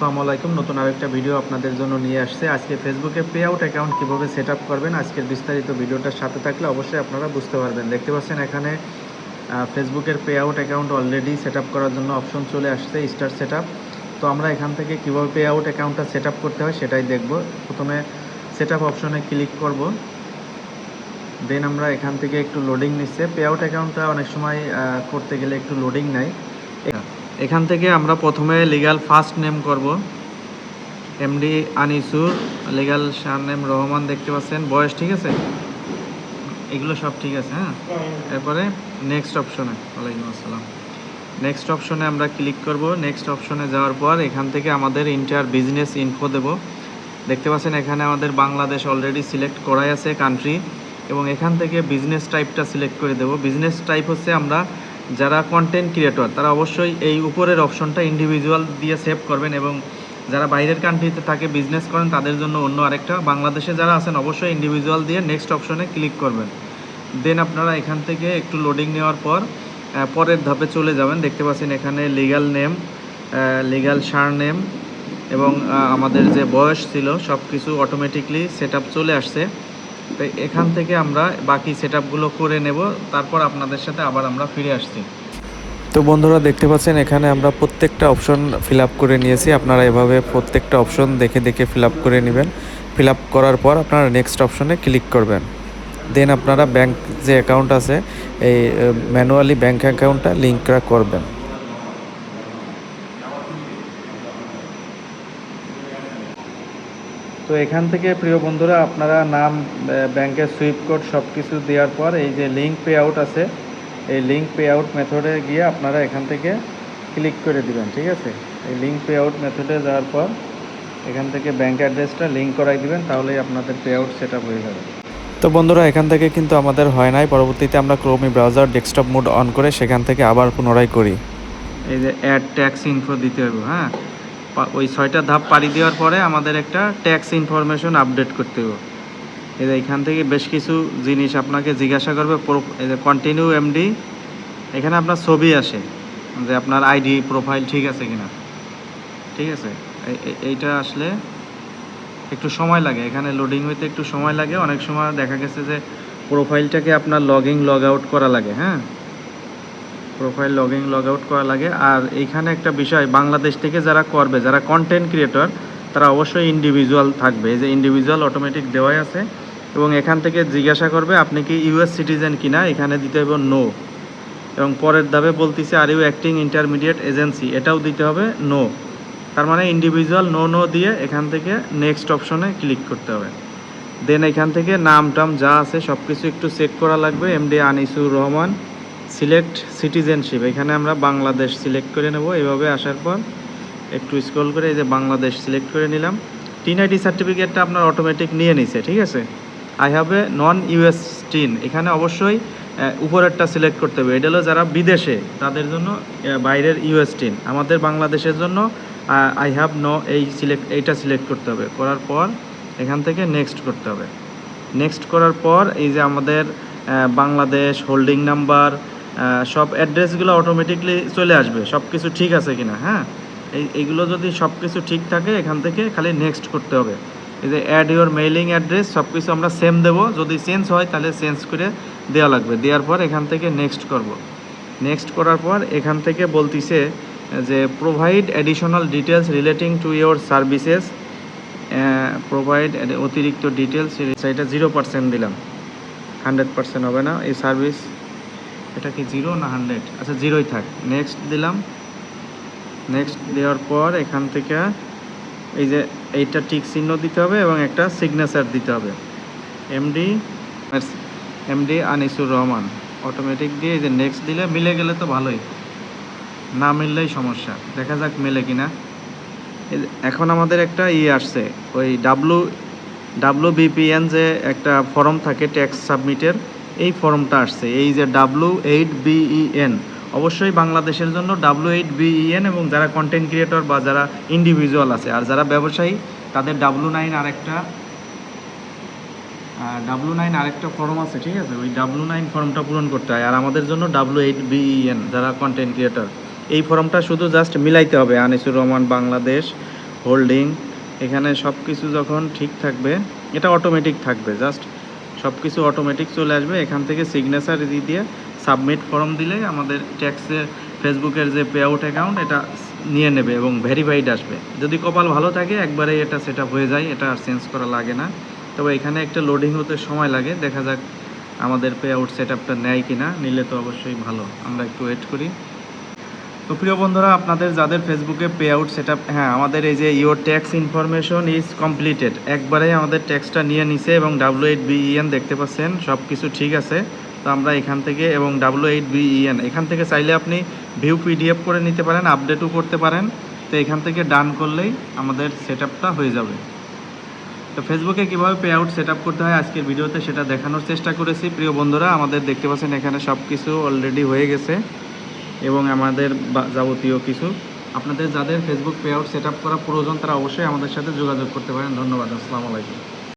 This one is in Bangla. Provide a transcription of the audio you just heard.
আসসালামু আলাইকুম। নতুন আরেকটা ভিডিও আপনাদের জন্য নিয়ে আসছে। আজকে ফেসবুকে পে আউট অ্যাকাউন্ট কীভাবে সেট করবেন, আজকের বিস্তারিত ভিডিওটার সাথে থাকলে অবশ্যই আপনারা বুঝতে পারবেন। দেখতে পাচ্ছেন এখানে ফেসবুকের pay out account already set করার জন্য অপশন চলে আসছে স্টার সেট তো আমরা এখান থেকে কীভাবে পে আউট অ্যাকাউন্টটা সেট করতে হয় সেটাই দেখব। প্রথমে সেট অপশনে ক্লিক করব। দেন আমরা এখান থেকে একটু লোডিং নিচ্ছে। পে আউট অ্যাকাউন্টটা অনেক সময় করতে গেলে একটু লোডিং নেয়। এখান থেকে আমরা প্রথমে লিগাল ফার্স্ট নেম করব। MD Anisur legal surname Rahman দেখতে পাচ্ছেন। বয়স ঠিক আছে? এগুলো সব ঠিক আছে হ্যাঁ? এরপরে নেক্সট অপশনে ওয়ালাইকুম আসসালাম। নেক্সট অপশনে আমরা ক্লিক করব। নেক্সট অপশনে যাওয়ার পর এখান থেকে আমাদের ইন্টার বিজনেস ইনফো দেব। দেখতে পাচ্ছেন এখানে আমাদের বাংলাদেশ অলরেডি সিলেক্ট করাই আছে কান্ট্রি এবং এখান থেকে বিজনেস টাইপটা সিলেক্ট করে দেব। বিজনেস টাইপ হচ্ছে আমরা যারা কন্টেন্ট ক্রিয়েটর তারা অবশ্যই এই উপরের অপশনটা ইন্ডিভিজুয়াল দিয়ে সেভ করবেন এবং যারা বাইরের কান্ট্রিতে থাকে বিজনেস করেন, তাদের জন্য অন্য আরেকটা। বাংলাদেশে যারা আছেন, অবশ্যই ইন্ডিভিজুয়াল দিয়ে নেক্সট অপশনে ক্লিক করবেন। দেন আপনারা এখান থেকে একটু লোডিং নেওয়ার পর পরের ধাপে চলে যাবেন। দেখতে পাচ্ছেন এখানে legal name legal surname এবং আমাদের যে বয়স ছিল সব কিছু অটোমেটিকলি সেট চলে আসছে। তো এখান থেকে আমরা বাকি সেট করে নেব, তারপর আপনাদের সাথে আবার আমরা ফিরে আসছি। তো বন্ধুরা দেখতে পাচ্ছেন, এখানে আমরা প্রত্যেকটা অপশন ফিল করে নিয়েছি। আপনারা এভাবে প্রত্যেকটা অপশন দেখে দেখে ফিল করে নেবেন। ফিল করার পর আপনারা নেক্সট অপশনে ক্লিক করবেন। দেন আপনারা ব্যাংক যে অ্যাকাউন্ট আছে, এই ম্যানুয়ালি ব্যাংক অ্যাকাউন্টটা লিঙ্ক করবেন। তো এখান থেকে প্রিয় বন্ধুরা, আপনারা নাম ব্যাংকের সুইপ কোড সব কিছু দেওয়ার পর এই যে লিঙ্ক পে আউট আছে, এই লিঙ্ক পে আউট মেথডে গিয়ে আপনারা এখান থেকে ক্লিক করে দিবেন, ঠিক আছে? এই লিঙ্ক পে আউট মেথডে যাওয়ার পর এখান থেকে ব্যাংক অ্যাড্রেসটা লিঙ্ক করাই দিবেন, তাহলেই আপনাদের পে আউট সেট হয়ে যাবে। তো বন্ধুরা, এখান থেকে কিন্তু আমাদের হয় নাই, পরবর্তীতে আমরা Chrome browser desktop mode on করে সেখান থেকে আবার পুনরায় করি। এই যে অ্যাড ট্যাক্স ইনফো দিতে হবে হ্যাঁ? ওই ছয়টা ধাপ পাড়ি দেওয়ার পরে আমাদের একটা ট্যাক্স ইনফরমেশন আপডেট করতে হবে। যে এখান থেকে বেশ কিছু জিনিস আপনাকে জিজ্ঞাসা করবে কন্টিনিউ এমডি এখানে আপনার ছবি আসে যে আপনার আইডি প্রোফাইল ঠিক আছে কিনা। ঠিক আছে? এই- এই- এইটা আসলে একটু সময় লাগে। এখানে লোডিং হইতে একটু সময় লাগে। অনেক সময় দেখা গেছে যে প্রোফাইলটাকে আপনার লগিং লগ আউট করা লাগে হ্যাঁ? প্রোফাইল লগিং লগ আউট করা লাগে। আর এইখানে একটা বিষয়, বাংলাদেশ থেকে যারা করবে, যারা কন্টেন্ট ক্রিয়েটর তারা অবশ্যই ইন্ডিভিজুয়াল থাকবে। এই যে ইন্ডিভিজুয়াল অটোমেটিক দেওয়াই আছে। এবং এখান থেকে জিজ্ঞাসা করবে, আপনি কি ইউএস সিটিজেন কিনা? এখানে দিতে হবে নো এবং পরের ধাপে বলতেছে are you acting intermediate agency এটাও দিতে হবে নো তার মানে ইন্ডিভিজুয়াল নো নো দিয়ে এখান থেকে নেক্সট অপশনে ক্লিক করতে হবে। দেন এখান থেকে নাম টাম যা আছে সব কিছু একটু চেক করা লাগবে। MD Anisur Rahman select citizenship এখানে আমরা বাংলাদেশ সিলেক্ট করে নেব, এভাবে আসার পর একটু স্ক্রল করে এই যে বাংলাদেশ সিলেক্ট করে নিলাম। টিন আইডি সার্টিফিকেটটা আপনার অটোমেটিক নিয়ে নিছে, ঠিক আছে? I have a non US TIN এখানে অবশ্যই উপরেরটা সিলেক্ট করতে হবে। এটা হলো যারা বিদেশে, তাদের জন্য বাইরের ইউএস টিন আমাদের বাংলাদেশের জন্য আই হ্যাভ নো এই সিলেক্ট এইটা সিলেক্ট করতে হবে। করার পর এখান থেকে নেক্সট করতে হবে। নেক্সট করার পর এই যে আমাদের বাংলাদেশ হোল্ডিং নাম্বার সব অ্যাড্রেসগুলো অটোমেটিকলি চলে আসবে সব কিছু ঠিক আছে কিনা হ্যাঁ? এই, এইগুলো যদি সব কিছু ঠিক থাকে এখান থেকে খালি নেক্সট করতে হবে। এই যে অ্যাড ইউর মেইলিং অ্যাড্রেস সব কিছু আমরা সেম দেবো, যদি চেঞ্জ হয় তাহলে চেঞ্জ করে দেওয়া লাগবে। দেওয়ার পর এখান থেকে নেক্সট করব। নেক্সট করার পর এখান থেকে বলতিছে যে provide additional details relating to your services provide অতিরিক্ত ডিটেলস এটা জিরো পার্সেন্ট দিলাম। হান্ড্রেড পার্সেন্ট হবে না, এই সার্ভিস এটা কি জিরো না হান্ড্রেড আচ্ছা জিরোই থাক। নেক্সট দিলাম। নেক্সট দেওয়ার পর এখান থেকে এই যে এইটা টিক চিহ্ন দিতে হবে এবং একটা সিগনেচার দিতে হবে। MD MD Anisur Rahman. Automatic দিয়ে এই যে নেক্সট দিলে মিলে গেলে তো ভালোই। না মিললেই সমস্যা। দেখা যাক মেলে কিনা। এখন আমাদের একটা ই আসছে। ওই ডাব্লু ডাব্লু বিপিএন যে একটা ফর্ম থাকে ট্যাক্স সাবমিটের এই ফর্মটা আসছে, এই যে ডাব্লু এইট বিইএন অবশ্যই বাংলাদেশের জন্য ডাব্লু এইট বিইএন এবং যারা কন্টেন্ট ক্রিয়েটর বা যারা ইন্ডিভিজুয়াল আছে, আর যারা ব্যবসায়ী, তাদের ডাব্লু নাইন আরেকটা ডাব্লু নাইন আরেকটা ফর্ম আছে, ঠিক আছে? ওই ডাব্লু নাইন ফর্মটা পূরণ করতে হয়, আর আমাদের জন্য ডাব্লু এইট বিইএন যারা কন্টেন্ট ক্রিয়েটর এই ফর্মটা শুধু জাস্ট মিলাইতে হবে, আনিসুর রহমান, বাংলাদেশ হোল্ডিং এখানে সব কিছু যখন ঠিক থাকবে, এটা অটোমেটিক থাকবে জাস্ট সব কিছু অটোমেটিক চলে আসবে। এখান থেকে সিগনেচার দিয়ে দিয়ে সাবমিট ফর্ম দিলে আমাদের ট্যাক্সের ফেসবুকের যে পে আউট অ্যাকাউন্ট এটা নিয়ে নেবে এবং ভেরিফাইড আসবে। যদি কপাল ভালো থাকে, একবারে এটা সেট হয়ে যায়, এটা আর চেঞ্জ করা লাগে না। তবে এখানে একটা লোডিং হতে সময় লাগে, দেখা যাক আমাদের পে আউট সেট আপটা নেয় কি না নিলে তো অবশ্যই ভালো। আমরা একটু ওয়েট করি। তো প্রিয় বন্ধুরা, আপনাদের যাদের ফেসবুকে পে আউট সেট হ্যাঁ আমাদের এই যে your tax information is completed একবারেই আমাদের ট্যাক্সটা নিয়ে নিছে এবং ডাব্লু এইট বিইএন দেখতে পাচ্ছেন সব কিছু ঠিক আছে। তো আমরা এখান থেকে এবং ডাব্লু এইট বিইএন এখান থেকে চাইলে আপনি ভিউ পিডিএফ করে নিতে পারেন আপডেটও করতে পারেন। তো এখান থেকে ডান করলেই আমাদের সেট হয়ে যাবে। তো ফেসবুকে কীভাবে পে আউট সেট করতে হয় আজকের ভিডিওতে সেটা দেখানোর চেষ্টা করেছি। প্রিয় বন্ধুরা, আমাদের দেখতে পাচ্ছেন এখানে সব কিছু অলরেডি হয়ে গেছে। এবং আমাদের যাবতীয় কিছু। আপনাদের যাদের ফেসবুক পেআউট সেট আপ করা প্রয়োজন, তারা অবশ্যই আমাদের সাথে যোগাযোগ করতে পারেন। ধন্যবাদ, আসসালামু আলাইকুম।